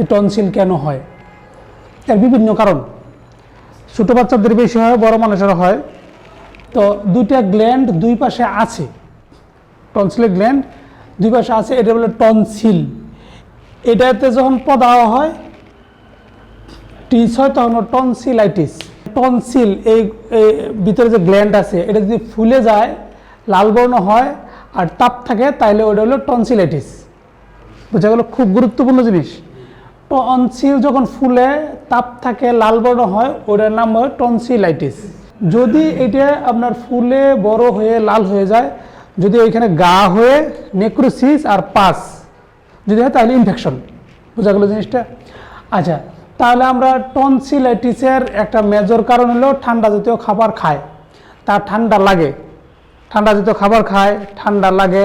যে টনসিল কেন হয়? এর বিভিন্ন কারণ। ছোটো বাচ্চাদের বেশি হয়, বড় মানুষের হয়। তো দুইটা গ্ল্যান্ড দুই পাশে আছে। টনসিলের গ্ল্যান্ড দুই পাশে আছে, এটা বলে টনসিল। এটাতে যখন পদাহ হয়, টিস হয়, তখন টনসিলাইটিস। টনসিল, এই ভিতরে যে গ্ল্যান্ড আছে, এটা যদি ফুলে যায়, লাল বর্ণ হয় আর তাপ থাকে তাহলে ওটা হলো টনসিলাইটিস। বোঝা গেল? খুব গুরুত্বপূর্ণ জিনিস। টনসিল যখন ফুলে, তাপ থাকে, লাল বর্ণ হয়, ওটার নাম হয় টনসিলাইটিস যদি এটা আপনার ফুলে বড় হয়ে, লাল হয়ে যায়, যদি ওইখানে গা হয়ে নেক্রোসিস আর পাস, যদি হয় তাহলে ইনফেকশন বোঝা গেল জিনিসটা? আচ্ছা তাহলে আমরা টনসিলাইটিসের একটা মেজর কারণ হলো ঠান্ডা জাতীয় খাবার খায়। তার ঠান্ডা লাগে। ঠান্ডা জাতীয় খাবার খায়, ঠান্ডা লাগে,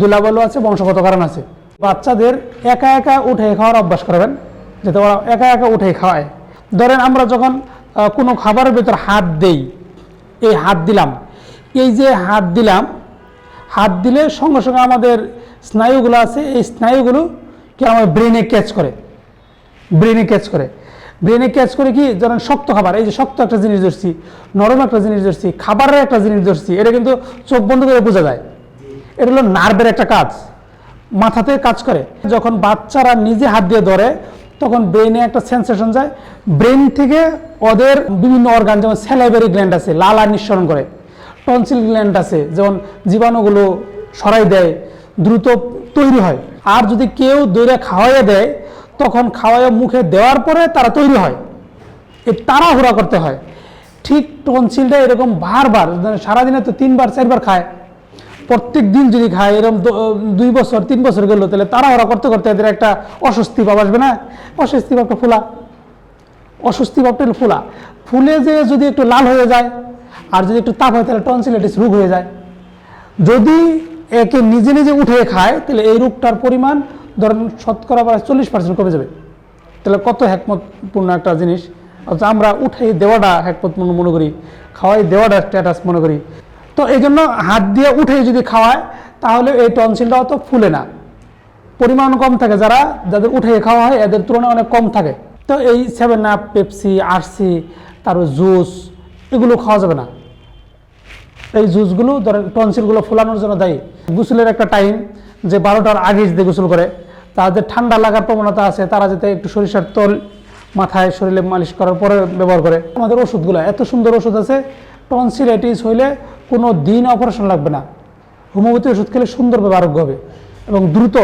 দুলাবালু আছে, বংশগত কারণ আছে। বাচ্চাদের একা একা উঠে খাওয়ার অভ্যাস করবেন। যাতে ওরা একা একা উঠে খাওয়ায়। ধরেন আমরা যখন কোনো খাবারের ভিতর হাত দেই, এই হাত দিলাম। এই যে হাত দিলাম, হাত দিলে সঙ্গে সঙ্গে আমাদের স্নায়ুগুলো আছে, এই স্নায়ুগুলো কি আমার ব্রেনে ক্যাচ করে। ব্রেনে ক্যাচ করে। ব্রেনে ক্যাচ করে কি, ধরেন শক্ত খাবার, এই যে শক্ত একটা জিনিস ধরছি, নরম একটা জিনিস ধরছি, খাবারের একটা জিনিস ধরছি, এটা কিন্তু চোখ বন্ধ করে বোঝা যায়। এটা হলো নার্ভের একটা কাজ। মাথাতে কাজ করে। যখন বাচ্চারা নিজে হাত দিয়ে ধরে, তখন ব্রেনে একটা সেন্সেশন যায়। ব্রেন থেকে ওদের বিভিন্ন অর্গান যেমন স্যালাইভারি গ্ল্যান্ড আছে, লালা নিঃসরণ করে। টনসিল গ্ল্যান্ড আছে, যেমন জীবাণুগুলো সরাই দেয়, দ্রুত তৈরি হয়। আর যদি কেউ দইরা খাওয়াইয়া দেয়, তখন খাওয়াইয়া মুখে দেওয়ার পরে তারা তৈরি হয়। এই তাড়াহুড়া করতে হয়। ঠিক টনসিলটা এরকম বারবার মানে সারাদিনে তো তিনবার, চারবার খায়। প্রত্যেক দিন যদি খায় এরকম দুই বছর, তিন বছর গেল, তাহলে তারা ওরা করতে করতে এদের একটা অস্বস্তি ভাব আসবে না? অস্বস্তি ভাবটা ফোলা। অস্বস্তি ভাবটা হলো ফুলা। ফুলে যে যদি একটু লাল হয়ে যায়, আর যদি একটু তাপ হয়, তাহলে টনসিলাইটিস রোগ হয়ে যায়। যদি একে নিজে নিজে উঠে খায়, তাহলে এই রোগটার পরিমাণ ধরেন শতকরা প্রায় চল্লিশ পার্সেন্ট কমে যাবে। তাহলে কত হ্যাকমতপূর্ণ একটা জিনিস? অথচ আমরা উঠাই দেওয়াটা হ্যাকমতপূর্ণ মনে করি, খাওয়াই দেওয়াটা স্ট্যাটাস মনে করি। তো এই জন্য হাত দিয়ে উঠে যদি খাওয়ায়, তাহলে এই টনসিলটা অত ফুলে না। পরিমাণ কম থাকে যারা, যাদের উঠে খাওয়া হয়, এদের তুলনায় অনেক কম থাকে। তো এই সেভেন আপ পেপসি আরসি তারপর জুস এগুলো খাওয়া যাবে না। এই জুসগুলো ধরেন, টনসিলগুলো ফোলানোর জন্য দেয়। গোসলের একটা টাইম যে বারোটার আগে যদি গোসল করে, তাদের ঠান্ডা লাগার প্রবণতা আছে, তারা যাতে একটু সরিষার তল মাথায় শরীরে মালিশ করার পরে ব্যবহার করে। আমাদের ওষুধগুলো, এত সুন্দর ওষুধ আছে টনসিলাইটিস হইলে কোনো দিন অপারেশন লাগবে না। হোমিওপ্যাথি ওষুধ খেলে সুন্দরভাবে আরোগ্য হবে এবং দ্রুত